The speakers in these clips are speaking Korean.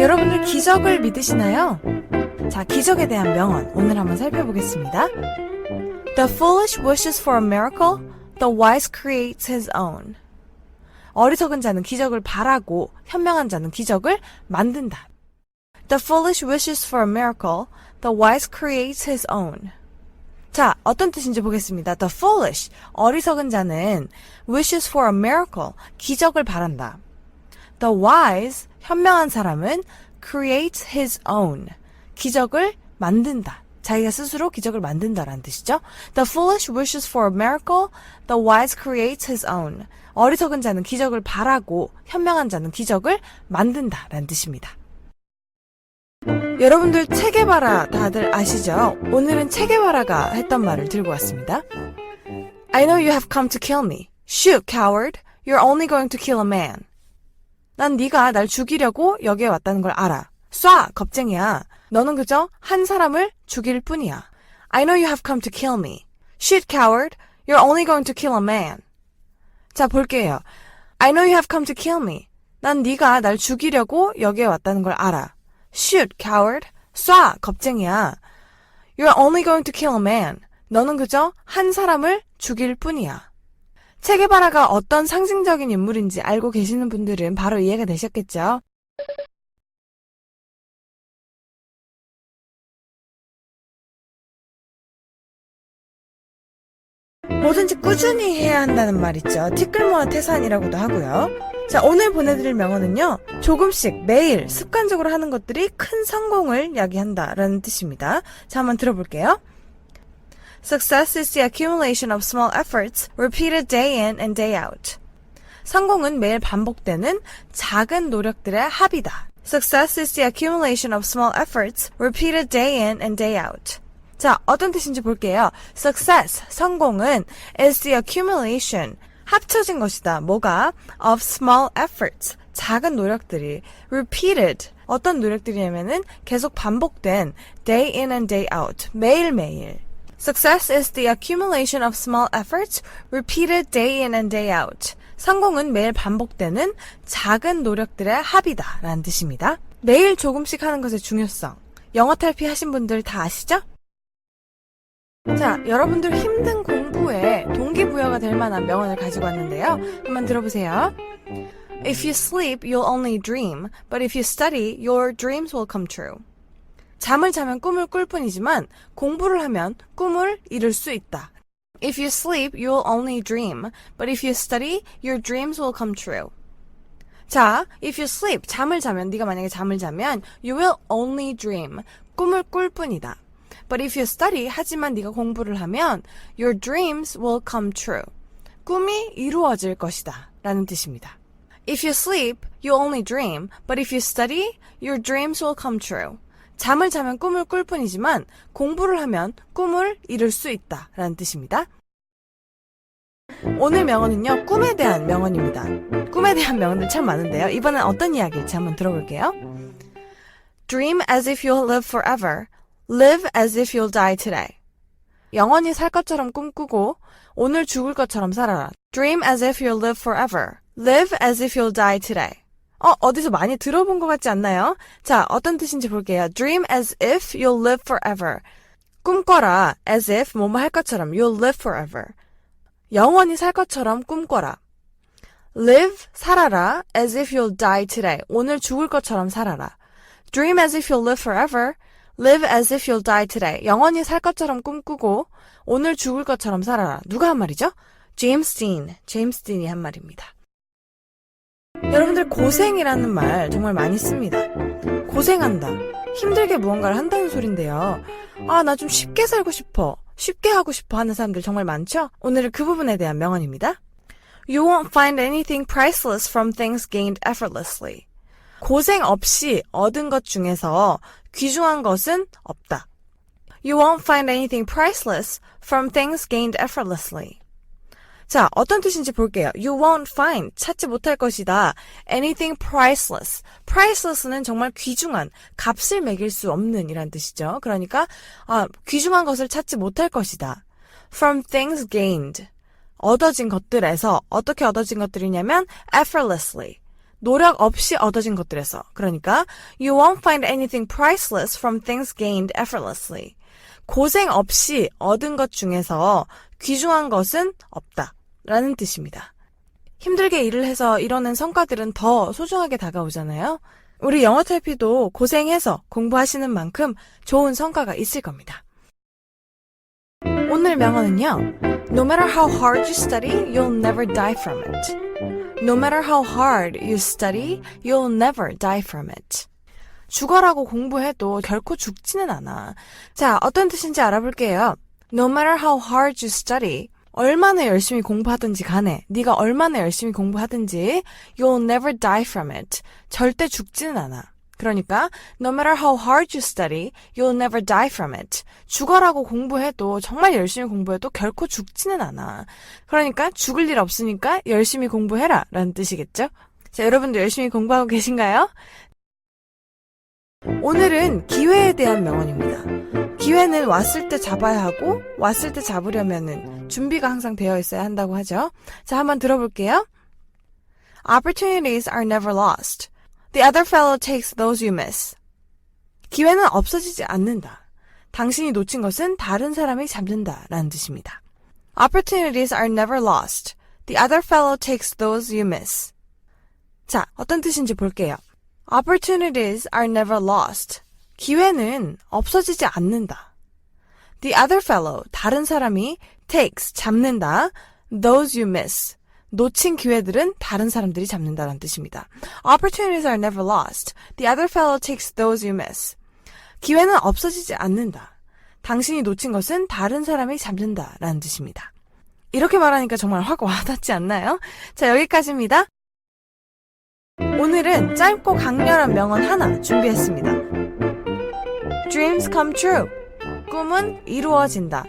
여러분들 기적을 믿으시나요? 자, 기적에 대한 명언 오늘 한번 살펴보겠습니다. The foolish wishes for a miracle, the wise creates his own. 어리석은 자는 기적을 바라고 현명한 자는 기적을 만든다. The foolish wishes for a miracle, the wise creates his own. 자, 어떤 뜻인지 보겠습니다. The foolish, 어리석은 자는 wishes for a miracle, 기적을 바란다. The wise, 현명한 사람은 creates his own, 기적을 만든다. 자기가 스스로 기적을 만든다라는 뜻이죠. The foolish wishes for a miracle, the wise creates his own. 어리석은 자는 기적을 바라고 현명한 자는 기적을 만든다라는 뜻입니다. 여러분들 체게바라 다들 아시죠? 오늘은 체게바라가 했던 말을 들고 왔습니다. I know you have come to kill me. Shoot, coward. You're only going to kill a man. 난 네가 날 죽이려고 여기에 왔다는 걸 알아. 쏴, 겁쟁이야. 너는 그저 한 사람을 죽일 뿐이야. I know you have come to kill me. Shoot, coward. You're only going to kill a man. 자, 볼게요. I know you have come to kill me. 난 네가 날 죽이려고 여기에 왔다는 걸 알아. Shoot, coward. 쏴, 겁쟁이야. You're only going to kill a man. 너는 그저 한 사람을 죽일 뿐이야. 체게바라가 어떤 상징적인 인물인지 알고 계시는 분들은 바로 이해가 되셨겠죠? 뭐든지 꾸준히 해야 한다는 말 있죠. 티끌모아 태산이라고도 하고요. 자, 오늘 보내드릴 명언은요. 조금씩 매일 습관적으로 하는 것들이 큰 성공을 야기한다라는 뜻입니다. 자, 한번 들어볼게요. Success is the accumulation of small efforts repeated day in and day out. 성공은 매일 반복되는 작은 노력들의 합이다. Success is the accumulation of small efforts repeated day in and day out. 자, 어떤 뜻인지 볼게요. Success, 성공은 is the accumulation, 합쳐진 것이다. 뭐가? of small efforts, 작은 노력들이 repeated, 어떤 노력들이냐면은 계속 반복된 day in and day out, 매일매일. Success is the accumulation of small efforts repeated day in and day out. 성공은 매일 반복되는 작은 노력들의 합이다. 라는 뜻입니다. 매일 조금씩 하는 것의 중요성. 영어 탈피 하신 분들 다 아시죠? 자, 여러분들 힘든 공부에 동기부여가 될 만한 명언을 가지고 왔는데요. 한번 들어보세요. If you sleep, you'll only dream, but if you study, your dreams will come true. 잠을 자면 꿈을 꿀 뿐이지만 공부를 하면 꿈을 이룰 수 있다. If you sleep, you'll only dream, but if you study, your dreams will come true. 자, if you sleep, 잠을 자면 네가 만약에 잠을 자면 you will only dream, 꿈을 꿀 뿐이다. But if you study, 하지만 네가 공부를 하면 your dreams will come true. 꿈이 이루어질 것이다. 라는 뜻입니다. If you sleep, you only dream, but if you study, your dreams will come true. 잠을 자면 꿈을 꿀 뿐이지만 공부를 하면 꿈을 이룰 수 있다. 라는 뜻입니다. 오늘 명언은요, 꿈에 대한 명언입니다. 꿈에 대한 명언들 참 많은데요. 이번엔 어떤 이야기일지 한번 들어볼게요. Dream as if you'll live forever. Live as if you'll die today. 영원히 살 것처럼 꿈꾸고 오늘 죽을 것처럼 살아라. Dream as if you'll live forever. Live as if you'll die today. 어, 어디서 많이 들어본 것 같지 않나요? 자, 어떤 뜻인지 볼게요. Dream as if you'll live forever. 꿈꿔라. as if 뭐뭐 할 것처럼. You'll live forever. 영원히 살 것처럼 꿈꿔라. Live, 살아라. as if you'll die today. 오늘 죽을 것처럼 살아라. Dream as if you'll live forever. Live as if you'll die today. 영원히 살 것처럼 꿈꾸고 오늘 죽을 것처럼 살아라. 누가 한 말이죠? 제임스 딘. 제임스 딘이 한 말입니다. 여러분들 고생이라는 말 정말 많이 씁니다. 고생한다. 힘들게 무언가를 한다는 소린데요. 아, 나 좀 쉽게 살고 싶어. 쉽게 하고 싶어 하는 사람들 정말 많죠? 오늘은 그 부분에 대한 명언입니다. You won't find anything priceless from things gained effortlessly. 고생 없이 얻은 것 중에서 귀중한 것은 없다. You won't find anything priceless from things gained effortlessly. 자, 어떤 뜻인지 볼게요. You won't find, 찾지 못할 것이다. Anything priceless. priceless는 정말 귀중한, 값을 매길 수 없는 이란 뜻이죠. 그러니까, 아, 귀중한 것을 찾지 못할 것이다. From things gained. 얻어진 것들에서, 어떻게 얻어진 것들이냐면, effortlessly. 노력 없이 얻어진 것들에서. 그러니까 you won't find anything priceless from things gained effortlessly. 고생 없이 얻은 것 중에서 귀중한 것은 없다. 라는 뜻입니다. 힘들게 일을 해서 이뤄낸 성과들은 더 소중하게 다가오잖아요. 우리 영어 탈피도 고생해서 공부하시는 만큼 좋은 성과가 있을 겁니다. 오늘 명언은요. No matter how hard you study, you'll never die from it. No matter how hard you study, you'll never die from it. 죽어라고 공부해도 결코 죽지는 않아. 자, 어떤 뜻인지 알아볼게요. No matter how hard you study, 얼마나 열심히 공부하든지 간에, 네가 얼마나 열심히 공부하든지, you'll never die from it. 절대 죽지는 않아. 그러니까, no matter how hard you study, you'll never die from it. 죽어라고 공부해도, 정말 열심히 공부해도 결코 죽지는 않아. 그러니까, 죽을 일 없으니까 열심히 공부해라. 라는 뜻이겠죠? 자, 여러분도 열심히 공부하고 계신가요? 오늘은 기회에 대한 명언입니다. 기회는 왔을 때 잡아야 하고 왔을 때 잡으려면은 준비가 항상 되어 있어야 한다고 하죠. 자, 한번 들어볼게요. Opportunities are never lost. The other fellow takes those you miss. 기회는 없어지지 않는다. 당신이 놓친 것은 다른 사람이 잡는다. 라는 뜻입니다. Opportunities are never lost. The other fellow takes those you miss. 자, 어떤 뜻인지 볼게요. Opportunities are never lost. 기회는 없어지지 않는다. The other fellow, 다른 사람이 takes, 잡는다. Those you miss. 놓친 기회들은 다른 사람들이 잡는다는 뜻입니다. Opportunities are never lost. The other fellow takes those you miss. 기회는 없어지지 않는다. 당신이 놓친 것은 다른 사람이 잡는다. 라는 뜻입니다. 이렇게 말하니까 정말 확 와닿지 않나요? 자, 여기까지입니다. 오늘은 짧고 강렬한 명언 하나 준비했습니다. Dreams come true. 꿈은 이루어진다.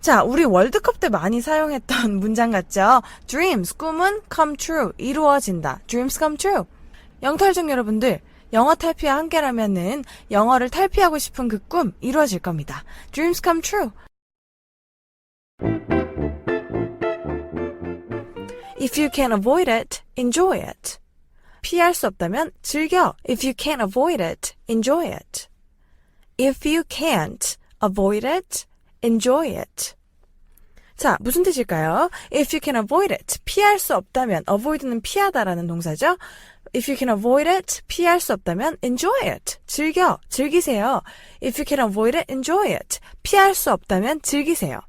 자, 우리 월드컵 때 많이 사용했던 문장 같죠? Dreams, 꿈은 come true. 이루어진다. Dreams come true. 영탈중 여러분들, 영어 탈피와 함께라면은 영어를 탈피하고 싶은 그 꿈 이루어질 겁니다. Dreams come true. If you can avoid it, enjoy it. 피할 수 없다면 즐겨. If you can't avoid it, enjoy it. If you can't avoid it, enjoy it. 자, 무슨 뜻일까요? If you can avoid it, 피할 수 없다면, avoid는 피하다라는 동사죠. If you can avoid it, 피할 수 없다면, enjoy it, 즐겨, 즐기세요. If you can avoid it, enjoy it, 피할 수 없다면, 즐기세요.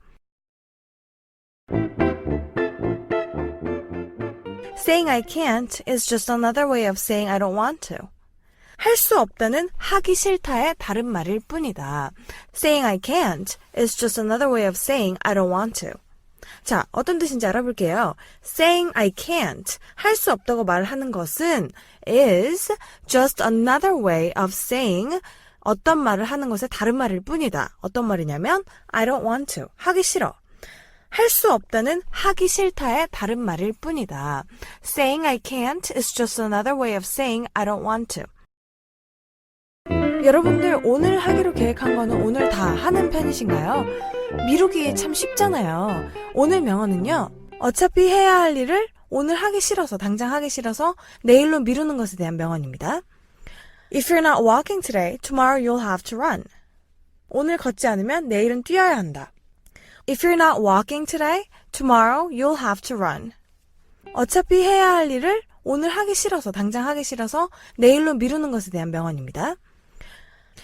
Saying I can't is just another way of saying I don't want to. 할 수 없다는 하기 싫다의 다른 말일 뿐이다. Saying I can't is just another way of saying I don't want to. 자, 어떤 뜻인지 알아볼게요. Saying I can't, 할 수 없다고 말하는 것은 is just another way of saying 어떤 말을 하는 것의 다른 말일 뿐이다. 어떤 말이냐면 I don't want to, 하기 싫어. 할 수 없다는 하기 싫다의 다른 말일 뿐이다. Saying I can't is just another way of saying I don't want to. 여러분들 오늘 하기로 계획한 거는 오늘 다 하는 편이신가요? 미루기 참 쉽잖아요. 오늘 명언은요. 어차피 해야 할 일을 오늘 하기 싫어서 당장 하기 싫어서 내일로 미루는 것에 대한 명언입니다. If you're not walking today, tomorrow you'll have to run. 오늘 걷지 않으면 내일은 뛰어야 한다. If you're not walking today, tomorrow you'll have to run. 어차피 해야 할 일을 오늘 하기 싫어서 당장 하기 싫어서 내일로 미루는 것에 대한 명언입니다.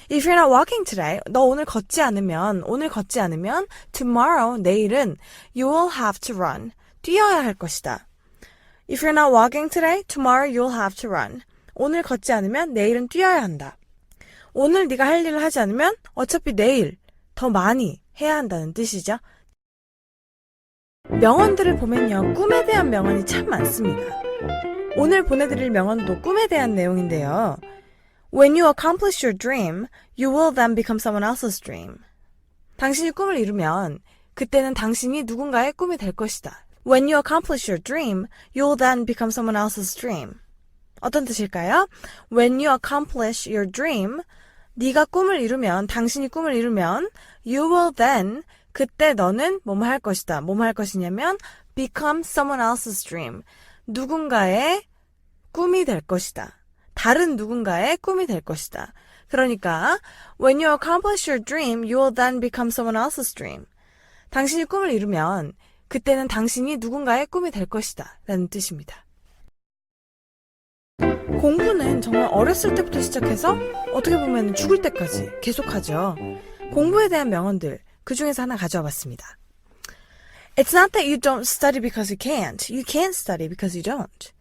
If you're not walking today, 너 오늘 걷지 않으면, 오늘 걷지 않으면, tomorrow, 내일은, you will have to run. 뛰어야 할 것이다. If you're not walking today, tomorrow you'll have to run. 오늘 걷지 않으면, 내일은 뛰어야 한다. 오늘 네가 할 일을 하지 않으면, 어차피 내일, 더 많이 해야 한다는 뜻이죠. 명언들을 보면요, 꿈에 대한 명언이 참 많습니다. 오늘 보내드릴 명언도 꿈에 대한 내용인데요. When you accomplish your dream, you will then become someone else's dream. 당신이 꿈을 이루면 그때는 당신이 누군가의 꿈이 될 것이다. When you accomplish your dream, you will then become someone else's dream. 어떤 뜻일까요? When you accomplish your dream, 네가 꿈을 이루면, 당신이 꿈을 이루면, you will then, 그때 너는 뭐뭐 할 것이다. 뭐뭐 할 것이냐면, become someone else's dream. 누군가의 꿈이 될 것이다. 다른 누군가의 꿈이 될 것이다. 그러니까 when you accomplish your dream, you will then become someone else's dream. 당신이 꿈을 이루면 그때는 당신이 누군가의 꿈이 될 것이다. 라는 뜻입니다. 공부는 정말 어렸을 때부터 시작해서 어떻게 보면 죽을 때까지 계속하죠. 공부에 대한 명언들 그 중에서 하나 가져와 봤습니다. It's not that you don't study because you can't. You can't study because you don't.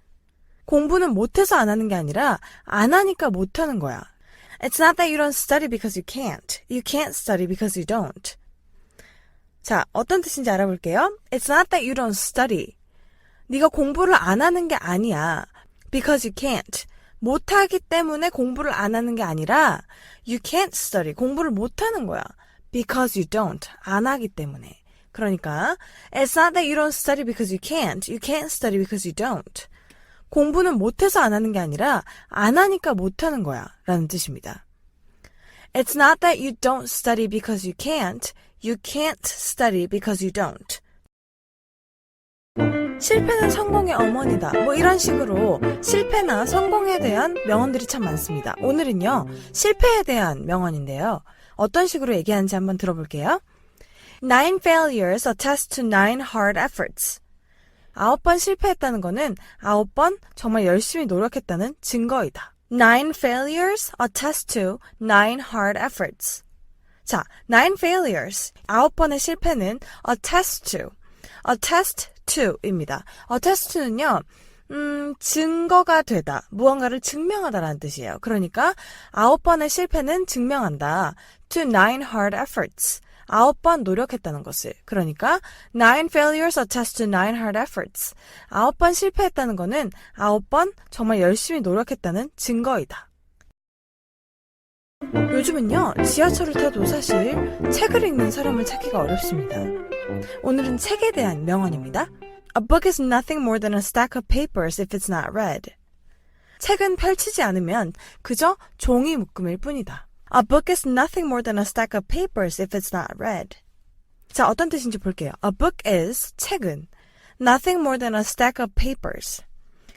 공부는 못해서 안 하는 게 아니라 안 하니까 못 하는 거야. It's not that you don't study because you can't. You can't study because you don't. 자, 어떤 뜻인지 알아볼게요. It's not that you don't study. 네가 공부를 안 하는 게 아니야. Because you can't. 못하기 때문에 공부를 안 하는 게 아니라 you can't study. 공부를 못 하는 거야. Because you don't. 안 하기 때문에. 그러니까 It's not that you don't study because you can't. You can't study because you don't. 공부는 못해서 안 하는 게 아니라 안 하니까 못 하는 거야. 라는 뜻입니다. It's not that you don't study because you can't. You can't study because you don't. 실패는 성공의 어머니다. 뭐 이런 식으로 실패나 성공에 대한 명언들이 참 많습니다. 오늘은요, 실패에 대한 명언인데요. 어떤 식으로 얘기하는지 한번 들어볼게요. Nine failures attest to nine hard efforts. 아홉 번 실패했다는 거는 아홉 번 정말 열심히 노력했다는 증거이다. Nine failures attest to nine hard efforts. 자, nine failures. 아홉 번의 실패는 attest to. attest to입니다. attest to는요, 음, 증거가 되다. 무언가를 증명하다라는 뜻이에요. 그러니까 아홉 번의 실패는 증명한다. to nine hard efforts. 아홉 번 노력했다는 것을. 그러니까 nine failures attest to nine hard efforts. 아홉 번 실패했다는 거는 아홉 번 정말 열심히 노력했다는 증거이다. 요즘은요, 지하철을 타도 사실 책을 읽는 사람을 찾기가 어렵습니다. 오늘은 책에 대한 명언입니다. A book is nothing more than a stack of papers if it's not read. 책은 펼치지 않으면 그저 종이 묶음일 뿐이다. A book is nothing more than a stack of papers if it's not read. 자, 어떤 뜻인지 볼게요. A book is 책은 nothing more than a stack of papers.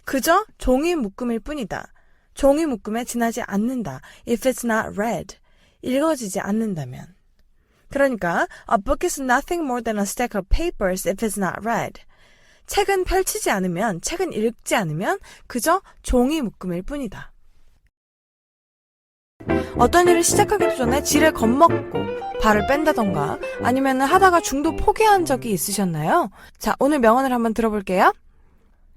그저 종이 묶음일 뿐이다. 종이 묶음에 지나지 않는다. If it's not read. 읽어지지 않는다면. 그러니까 a book is nothing more than a stack of papers if it's not read. 책은 펼치지 않으면, 책은 읽지 않으면 그저 종이 묶음일 뿐이다. 어떤 일을 시작하기도 전에 지레 겁먹고 발을 뺀다던가 아니면 하다가 중도 포기한 적이 있으셨나요? 자, 오늘 명언을 한번 들어볼게요.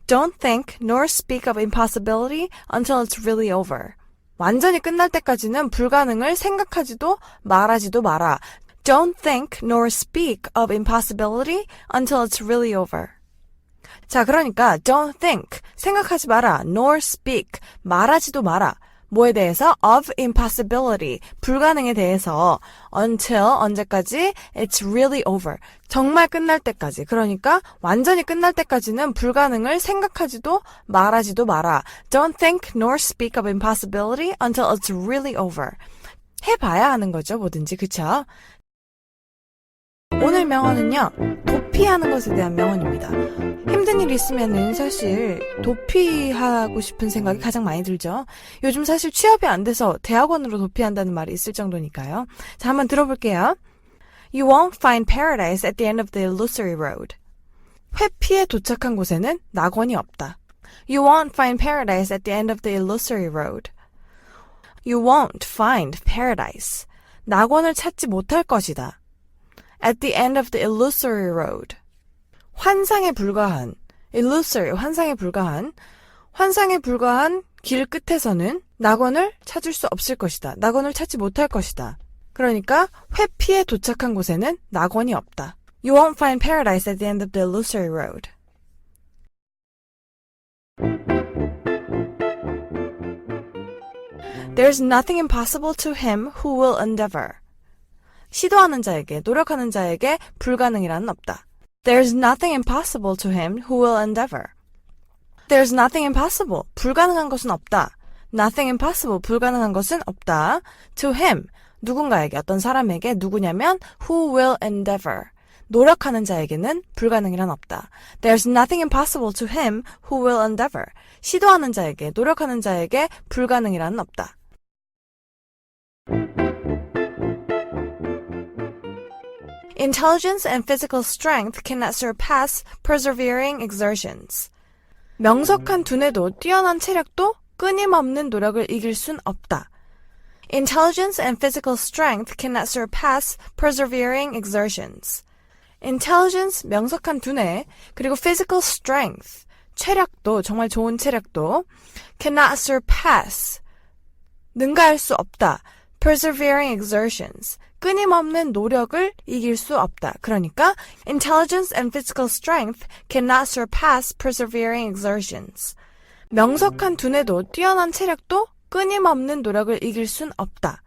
Don't think nor speak of impossibility until it's really over. 완전히 끝날 때까지는 불가능을 생각하지도 말하지도 마라. Don't think nor speak of impossibility until it's really over. 자, 그러니까 don't think 생각하지 마라. nor speak 말하지도 마라. 뭐에 대해서 of impossibility 불가능에 대해서 until 언제까지 it's really over 정말 끝날 때까지 그러니까 완전히 끝날 때까지는 불가능을 생각하지도 말하지도 마라 don't think nor speak of impossibility until it's really over 해봐야 하는 거죠 뭐든지 그쵸? 오늘 명언은요 도피하는 것에 대한 명언입니다 힘든 일 있으면은 사실 도피하고 싶은 생각이 가장 많이 들죠. 요즘 사실 취업이 안 돼서 대학원으로 도피한다는 말이 있을 정도니까요. 자, 한번 들어볼게요. You won't find paradise at the end of the illusory road. 회피에 도착한 곳에는 낙원이 없다. You won't find paradise at the end of the illusory road. You won't find paradise. 낙원을 찾지 못할 것이다. At the end of the illusory road. 환상에 불과한, illusory, 환상에 불과한, 환상에 불과한 길 끝에서는 낙원을 찾을 수 없을 것이다. 낙원을 찾지 못할 것이다. 그러니까 회피에 도착한 곳에는 낙원이 없다. You won't find paradise at the end of the illusory road. There's nothing impossible to him who will endeavor. 시도하는 자에게, 노력하는 자에게 불가능이라는 없다. There's nothing impossible to him who will endeavor. There's nothing impossible. 불가능한 것은 없다. Nothing impossible. 불가능한 것은 없다. To him. 누군가에게, 어떤 사람에게 누구냐면 who will endeavor. 노력하는 자에게는 불가능이란 없다. There's nothing impossible to him who will endeavor. 시도하는 자에게, 노력하는 자에게 불가능이란 없다. Intelligence and physical strength cannot surpass persevering exertions. 명석한 두뇌도 뛰어난 체력도 끊임없는 노력을 이길 순 없다. Intelligence and physical strength cannot surpass persevering exertions. Intelligence, 명석한 두뇌, 그리고 physical strength, 체력도, 정말 좋은 체력도 cannot surpass, 능가할 수 없다. persevering exertions, 끊임없는 노력을 이길 수 없다. 그러니까 intelligence and physical strength cannot surpass persevering exertions. 명석한 두뇌도 뛰어난 체력도 끊임없는 노력을 이길 순 없다.